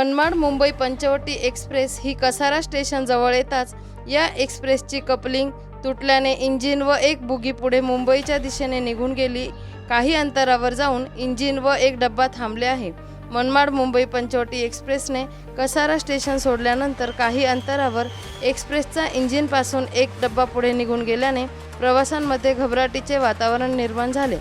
Manmad Mumbai Panchavati express ही Kasara station जवळ येताच या एक्सप्रेसची कपलिंग तुटल्याने इंजिन व एक बुगी पुढे मुंबईच्या दिशेने निघून गेली. काही अंतरावर जाऊन इंजिन व एक डब्बा थांबले आहे. मनमाड मुंबई पंचवटी एक्सप्रेसने कसारा स्टेशन सोडल्यानंतर काही अंतरावर एक्सप्रेसचा इंजिनपासून एक डब्बा पुढे निघून गेल्याने प्रवाशांमध्ये घबराटीचे वातावरण निर्माण झाले.